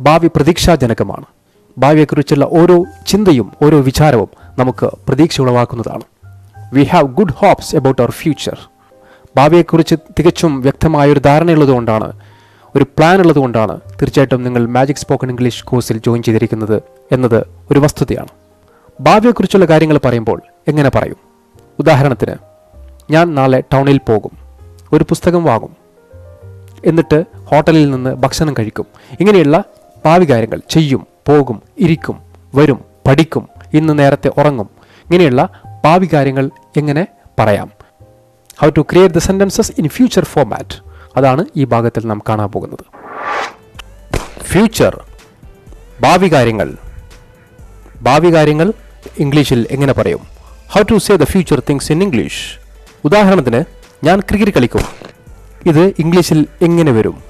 ഭാവി പ്രതീക്ഷാജനകമാണ്. ഭാവിയെക്കുറിച്ചുള്ള ഓരോ ചിന്തയും ഓരോ വിചാരവും നമുക്ക് പ്രതീക്ഷ ഉളവാക്കുന്നതാണ്. We have good hopes about our future ഭാവിയെക്കുറിച്ച് തികച്ചും വ്യക്തമായ ഒരു ധാരണയുള്ളതുകൊണ്ടാണ് ഒരു പ്ലാൻ ഉള്ളതുകൊണ്ടാണ് തീർച്ചയായിട്ടും നിങ്ങൾ മാജിക് സ്പോക്കൺ ഇംഗ്ലീഷ് കോഴ്സിൽ ജോയിൻ ചെയ്തിരിക്കുന്നത് എന്നത് ഒരു വസ്തുതയാണ്. ഭാവിയെക്കുറിച്ചുള്ള കാര്യങ്ങൾ പറയുമ്പോൾ എങ്ങനെ പറയും? ഉദാഹരണത്തിന് ഞാൻ നാളെ ടൗണിൽ പോകും ഒരു പുസ്തകം വാങ്ങും എന്നിട്ട് ഹോട്ടലിൽ നിന്ന് ഭക്ഷണം കഴിക്കും. ഇങ്ങനെയുള്ള ഭാവി കാര്യങ്ങൾ ചെയ്യും പോകും ഇരിക്കും വരും പഠിക്കും ഇന്ന് നേരത്തെ ഉറങ്ങും. ഇങ്ങനെയുള്ള ഭാവി കാര്യങ്ങൾ എങ്ങനെ പറയാം? How to create the sentences in future format അതാണ് ഈ ഭാഗത്തിൽ നാം കാണാൻ പോകുന്നത്. ഫ്യൂച്ചർ ഭാവി കാര്യങ്ങൾ. ഭാവി കാര്യങ്ങൾ ഇംഗ്ലീഷിൽ എങ്ങനെ പറയും? How to say the future things in English ഉദാഹരണത്തിന് ഞാൻ ക്രിക്കറ്റ് കളിക്കും. ഇത് ഇംഗ്ലീഷിൽ എങ്ങനെ വരും?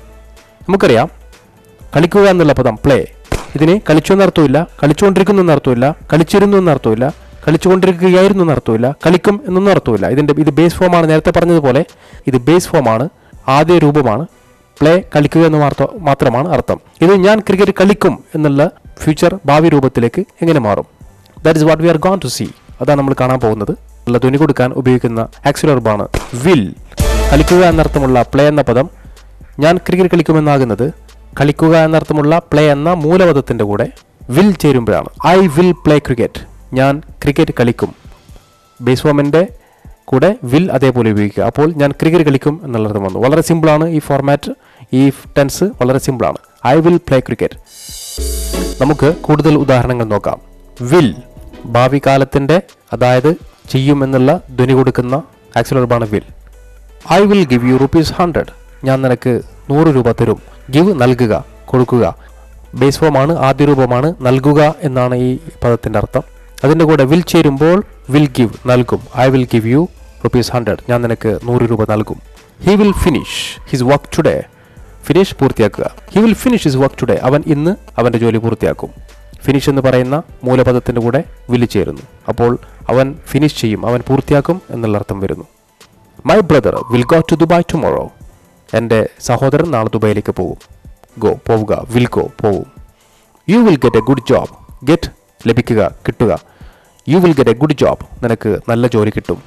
നമുക്കറിയാം കളിക്കുക എന്നുള്ള പദം പ്ലേ ഇതിന് കളിച്ചു എന്നർത്ഥമില്ല കളിച്ചുകൊണ്ടിരിക്കുന്നു എന്നർത്ഥമില്ല കളിച്ചിരുന്നു എന്നർത്ഥമില്ല കളിച്ചുകൊണ്ടിരിക്കുകയായിരുന്നു എന്നർത്ഥമില്ല കളിക്കും എന്നൊന്നും അർത്ഥമില്ല. ഇതിന്റെ ഇത് ബേസ് ഫോമാണ് നേരത്തെ പറഞ്ഞതുപോലെ ഇത് ബേസ് ഫോമാണ് ആദ്യ രൂപമാണ് പ്ലേ കളിക്കുക എന്ന് മാത്രമാണ് അർത്ഥം. ഇത് ഞാൻ ക്രിക്കറ്റ് കളിക്കും എന്നുള്ള ഫ്യൂച്ചർ ഭാവി രൂപത്തിലേക്ക് എങ്ങനെ മാറും? That is what we are gonna see അതാണ് നമ്മൾ കാണാൻ പോകുന്നത്. നല്ല തുണി കൊടുക്കാൻ ഉപയോഗിക്കുന്ന ആക്സിലർബാണ് വിൽ കളിക്കുക എന്നർത്ഥമുള്ള പ്ലേ എന്ന പദം ഞാൻ ക്രിക്കറ്റ് കളിക്കുമെന്നാകുന്നത് കളിക്കുക എന്നർത്ഥമുള്ള പ്ലേ എന്ന മൂലപദത്തിന്റെ കൂടെ വിൽ ചേരുമ്പോഴാണ്. ഐ വിൽ പ്ലേ ക്രിക്കറ്റ് ഞാൻ ക്രിക്കറ്റ് കളിക്കും. ബേസ് ഫോമിന്റെ കൂടെ വിൽ അതേപോലെ ഉപയോഗിക്കുക. അപ്പോൾ ഞാൻ ക്രിക്കറ്റ് കളിക്കും എന്നുള്ളത് വന്നു. വളരെ സിമ്പിളാണ് ഈ ഫോർമാറ്റ് ഈ ടെൻസ് വളരെ സിമ്പിളാണ് ഐ വിൽ പ്ലേ ക്രിക്കറ്റ് നമുക്ക് കൂടുതൽ ഉദാഹരണങ്ങൾ നോക്കാം. വിൽ ഭാവി കാലത്തിന്റെ അതായത് ചെയ്യും എന്നുള്ള ധ്വനി കൊടുക്കുന്ന ആക്സിലർബാണ് will I will give you rupees hundred ഞാൻ നിനക്ക് നൂറ് രൂപ തരും. ഗിവ് നൽകുക കൊടുക്കുക. ബേസ് ഫോമാണ് ആദ്യ രൂപമാണ് നൽകുക എന്നാണ് ഈ പദത്തിന്റെ അർത്ഥം. അതിന്റെ കൂടെ വിൽ ചേരുമ്പോൾ വിൽ ഗിവ് നൽകും. I will give you rupees hundred ഞാൻ നിനക്ക് നൂറ് രൂപ നൽകും. He will finish his work today finish പൂർത്തിയാക്കുക. He will finish his work today അവൻ ഇന്ന് അവന്റെ ജോലി പൂർത്തിയാക്കും. ഫിനിഷ് എന്ന് പറയുന്ന മൂലപദത്തിന്റെ കൂടെ വിൽ ചേരുന്നു. അപ്പോൾ അവൻ ഫിനിഷ് ചെയ്യും അവൻ പൂർത്തിയാക്കും എന്നുള്ള അർത്ഥം വരുന്നു. My brother will go to Dubai tomorrow എന്റെ സഹോദരൻ നാളെ ദുബായിലേക്ക് പോകും ഗോ പോവുക വിൽ ഗോ പോവും. You will get a good job get ലഭിക്കുക കിട്ടുക. You will get a good job നിനക്ക് നല്ല ജോലി കിട്ടും.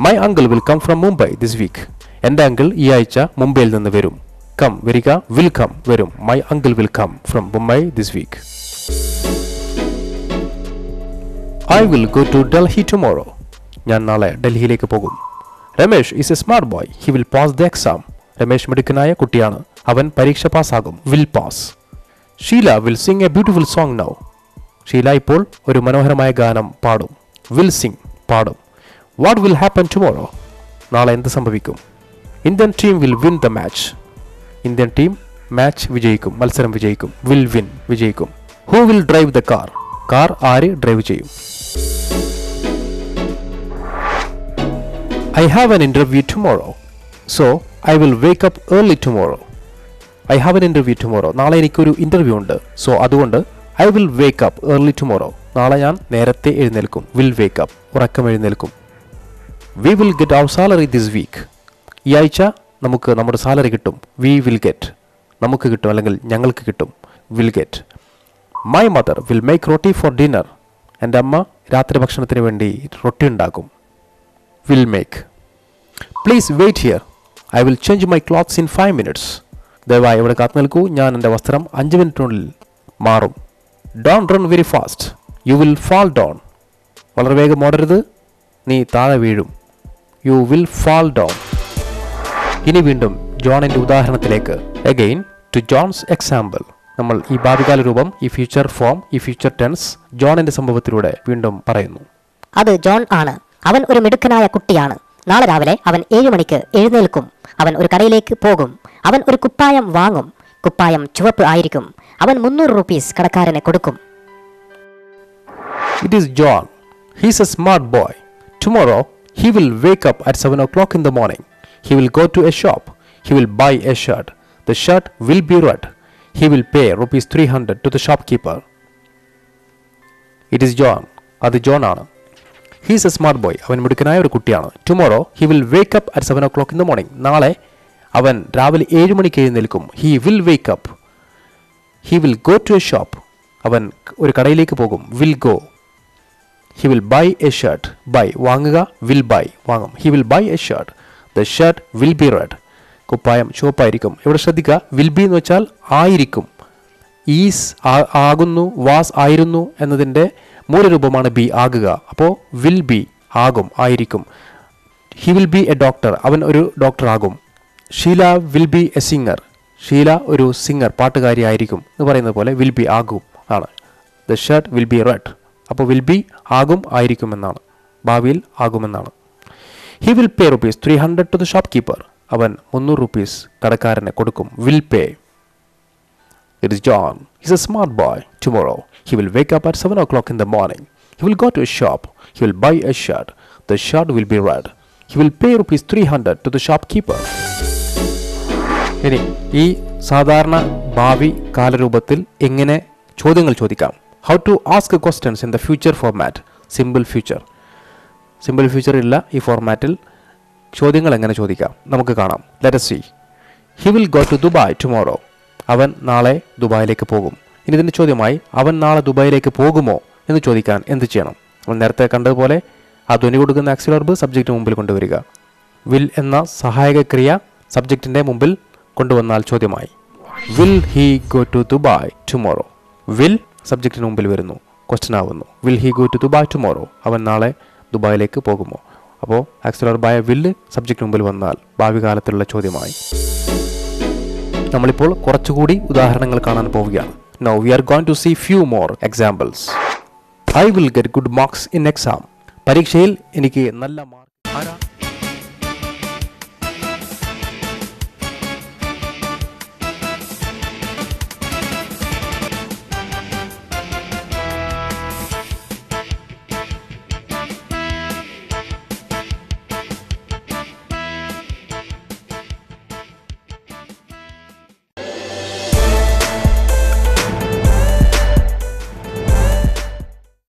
My uncle will come from Mumbai this week എന്റെ അങ്കിൾ ഈ ആഴ്ച മുംബൈയിൽ നിന്ന് വരും. കം വരിക വിൽ കം വരും. My uncle will come from Mumbai this week I will go to Delhi tomorrow ഞാൻ നാളെ ഡൽഹിയിലേക്ക് പോകും. Ramesh is a smart boy he will pass the exam Ramesh മിടുക്കനായ കുട്ടിയാണ്. അവൻ പരീക്ഷ പാസ്സാകും. Will pass Sheela will sing a beautiful song now Sheela ഇപ്പോൾ ഒരു മനോഹരമായ ഗാനം പാടും. വിൽ സിംഗ് പാടും. വാട്ട് വിൽ ഹാപ്പൻ ടുമോറോ നാളെ എന്ത് സംഭവിക്കും? Indian team will win the match Indian team match വിജയിക്കും. മത്സരം വിജയിക്കും. വിൽ വിൻ വിജയിക്കും. Who will drive the car car ആര് ഡ്രൈവ് ചെയ്യും? I have an interview tomorrow. So I will wake up early tomorrow I have an interview tomorrow നാളെ എനിക്കൊരു interview ഉണ്ട്. So അതുകൊണ്ട് I will wake up early tomorrow നാളെ ഞാൻ നേരത്തെ എഴുന്നേൽക്കും. വിൽ വേക്ക് അപ്പ് ഉറക്കം എഴുന്നേൽക്കും. We will get our salary this week ഈ ആഴ്ച നമുക്ക് നമ്മുടെ സാലറി കിട്ടും. വി വിൽ ഗെറ്റ് നമുക്ക് കിട്ടും അല്ലെങ്കിൽ ഞങ്ങൾക്ക് കിട്ടും. Will get my mother will make roti for dinner എന്റെ അമ്മ രാത്രി ഭക്ഷണത്തിന് വേണ്ടി റൊട്ടി ഉണ്ടാക്കും. Will make please wait here I will change my clothes in five minutes ദയവായി ഇവിടെ കാത്തു നിൽക്കൂ. ഞാൻ എന്റെ വസ്ത്രം അഞ്ച് മിനിറ്റിനുള്ളിൽ മാറും. Don't run very fast you will fall down വളരെ വേഗം ഓടരുത്. നീ താഴെ വീഴും. യു വിൽ ഫാൾ ഡൗൺ ഇനി വീണ്ടും ജോണിന്റെ ഉദാഹരണത്തിലേക്ക്. അഗെയിൻ ടു ജോൺസ് എക്സാമ്പിൾ നമ്മൾ ഈ ഭാവികാല രൂപം ഈ ഫ്യൂച്ചർ ഫോം ഈ ഫ്യൂച്ചർ ടെൻസ് ജോണിന്റെ സംഭവത്തിലൂടെ വീണ്ടും പറയുന്നു. അത് ജോൺ ആണ്. അവൻ ഒരു മിടുക്കനായ കുട്ടിയാണ്. നാളെ രാവിലെ അവൻ ഏഴ് മണിക്ക് എഴുന്നേൽക്കും. അവൻ ഒരു കടയിലേക്ക് പോകും അവൻ ഒരു കുപ്പായം വാങ്ങും കുപ്പായം ചുവപ്പ് ആയിരിക്കും അവൻ മുന്നൂറ് റുപ്പീസ് കടക്കാരന് കൊടുക്കും It is John. He's a smart boy. Tomorrow, he will wake up at 7 o'clock in the morning. He will go to a shop. He will buy a shirt. The shirt will be red. He will pay rupees 300 to the shopkeeper. It is John. അത് John ആണ് he's a smart boy അവൻ മിടുക്കനായ ഒരു കുട്ടിയാണ്. Tomorrow he will wake up at seven o'clock in the morning നാളെ അവൻ രാവിലെ ഏഴ് മണിക്ക് എഴുന്നേൽക്കും. He will wake up he will go to a shop അവൻ ഒരു കടയിലേക്ക് പോകും. Will go he will buy a shirt buy വാങ്ങുക. വിൽ ബൈ വാങ്ങും. He will buy a shirt the shirt will be red കുപ്പായം ചുവപ്പായിരിക്കും. ഇവിടെ ശ്രദ്ധിക്കുക? വിൽ ബി എന്ന് വെച്ചാൽ ആയിരിക്കും. ഈസ് ആകുന്നു വാസ് ആയിരുന്നു എന്നതിന്റെ മൂലരൂപമാണ് ബി ആകുക. അപ്പോൾ വിൽ ബി ആകും ആയിരിക്കും. He will be a doctor അവൻ ഒരു ഡോക്ടർ ആകും Sheela will be a singer. Sheela ഒരു സിംഗർ പാട്ടുകാരി ആയിരിക്കും എന്ന് പറയുന്നത് പോലെ വിൽ ബി ആകും ആണ് the shirt will be red. അപ്പോൾ വിൽ ബി ആകും ആയിരിക്കും എന്നാണ്. ഭാവിയിൽ ആകുമെന്നാണ്. He will pay rupees three hundred to the shopkeeper അവൻ മുന്നൂറ് റുപ്പീസ് കടക്കാരന് കൊടുക്കും. Will pay. It is John. He's a smart boy. Tomorrow, he will wake up at 7 o'clock in the morning. He will go to a shop. He will buy a shirt. The shirt will be red. He will pay rupees 300 to the shopkeeper. ഇനി ഈ സാധാരണ ഭാവി കാലരൂപത്തിൽ എങ്ങനെ ചോദ്യങ്ങൾ ചോദിക്കാം how to ask questions in the future format simple future simple future ഇല്ല ഈ ഫോർമാറ്റിൽ ചോദ്യങ്ങൾ എങ്ങനെ ചോദിക്കാം നമുക്ക് കാണാം let see he will go to Dubai tomorrow അവൻ നാളെ ദുബായിലേക്ക് പോകും. ഇനി ഇതിന്റെ ചോദ്യമായി അവൻ നാളെ ദുബായിലേക്ക് പോകുമോ എന്ന് ചോദിക്കാൻ എന്ത് ചെയ്യണം? അവൻ നേരത്തെ കണ്ടതുപോലെ ആ ധ്വനി കൊടുക്കുന്ന ആക്സിലർബ് സബ്ജക്റ്റ് മുമ്പിൽ കൊണ്ടുവരിക. വിൽ എന്ന സഹായക ക്രിയ സബ്ജക്റ്റിന്റെ മുമ്പിൽ കൊണ്ടുവന്നാൽ ചോദ്യമായി. Will he go to Dubai tomorrow will സബ്ജക്റ്റിന് മുമ്പിൽ വരുന്നു. ക്വസ്റ്റൻ ആവുന്നു. Will he go to Dubai tomorrow അവൻ നാളെ ദുബായിലേക്ക് പോകുമോ? അപ്പോൾ ആക്സിലർ ബായ വില്ല് സബ്ജക്റ്റ് മുമ്പിൽ വന്നാൽ ഭാവി കാലത്തിലുള്ള ചോദ്യമായി. നമ്മളിപ്പോൾ കുറച്ചുകൂടി ഉദാഹരണങ്ങൾ കാണാൻ പോവുകയാണ്. Now we are going to see few more examples I will get good marks in exam പരീക്ഷയിൽ എനിക്ക് നല്ല മാർക്ക് ആരാ?